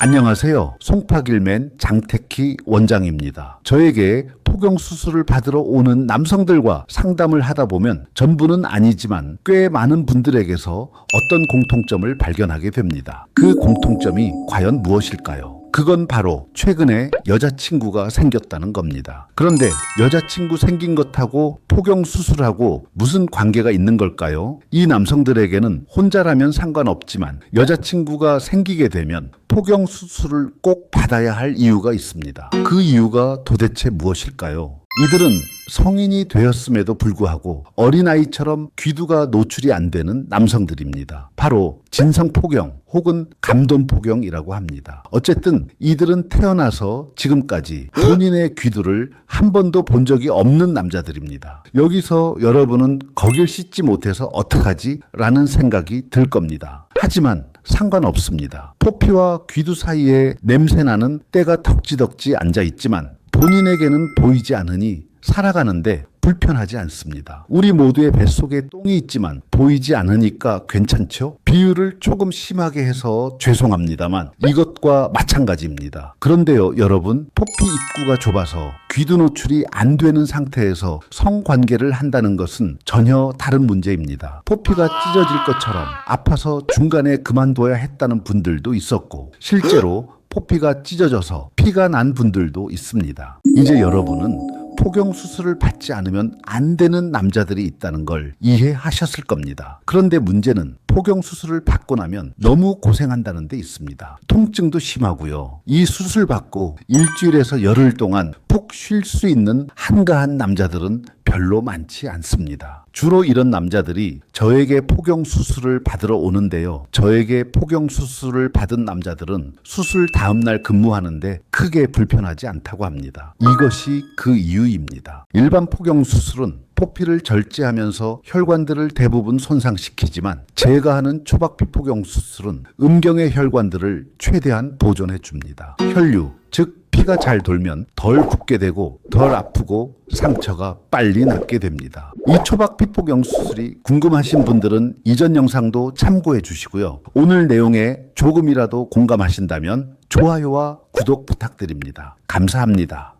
안녕하세요. 송파길맨 장태키 원장입니다. 저에게 포경 수술을 받으러 오는 남성들과 상담을 하다 보면 전부는 아니지만 꽤 많은 분들에게서 어떤 공통점을 발견하게 됩니다. 그 공통점이 과연 무엇일까요? 그건 바로 최근에 여자친구가 생겼다는 겁니다. 그런데 여자친구 생긴 것하고 포경 수술하고 무슨 관계가 있는 걸까요? 이 남성들에게는 혼자라면 상관없지만 여자친구가 생기게 되면 포경 수술을 꼭 받아야 할 이유가 있습니다. 그 이유가 도대체 무엇일까요? 이들은 성인이 되었음에도 불구하고 어린아이처럼 귀두가 노출이 안 되는 남성들입니다. 바로 진성포경 혹은 감돈포경이라고 합니다. 어쨌든 이들은 태어나서 지금까지 본인의 귀두를 한 번도 본 적이 없는 남자들입니다. 여기서 여러분은 거길 씻지 못해서 어떡하지? 라는 생각이 들 겁니다. 하지만 상관없습니다. 포피와 귀두 사이에 냄새나는 때가 덕지덕지 앉아 있지만 본인에게는 보이지 않으니 살아가는데 불편하지 않습니다. 우리 모두의 뱃속에 똥이 있지만 보이지 않으니까 괜찮죠? 비유를 조금 심하게 해서 죄송합니다만 이것과 마찬가지입니다. 그런데요, 여러분, 포피 입구가 좁아서 귀두 노출이 안 되는 상태에서 성관계를 한다는 것은 전혀 다른 문제입니다. 포피가 찢어질 것처럼 아파서 중간에 그만둬야 했다는 분들도 있었고 실제로 포피가 찢어져서 피가 난 분들도 있습니다. 이제 여러분은 포경 수술을 받지 않으면 안 되는 남자들이 있다는 걸 이해하셨을 겁니다. 그런데 문제는 포경 수술을 받고 나면 너무 고생한다는 데 있습니다. 통증도 심하고요. 이 수술 받고 일주일에서 열흘 동안 푹 쉴 수 있는 한가한 남자들은 별로 많지 않습니다. 주로 이런 남자들이 저에게 포경 수술을 받으러 오는데요. 저에게 포경 수술을 받은 남자들은 수술 다음날 근무하는데 크게 불편하지 않다고 합니다. 이것이 그 이유입니다. 일반 포경 수술은 포피를 절제하면서 혈관들을 대부분 손상시키지만 제가 하는 초박피 포경 수술은 음경의 혈관들을 최대한 보존해 줍니다. 혈류, 즉 피가 잘 돌면 덜 붓게 되고 덜 아프고 상처가 빨리 낫게 됩니다. 이 초박피 포경 수술이 궁금하신 분들은 이전 영상도 참고해 주시고요. 오늘 내용에 조금이라도 공감하신다면 좋아요와 구독 부탁드립니다. 감사합니다.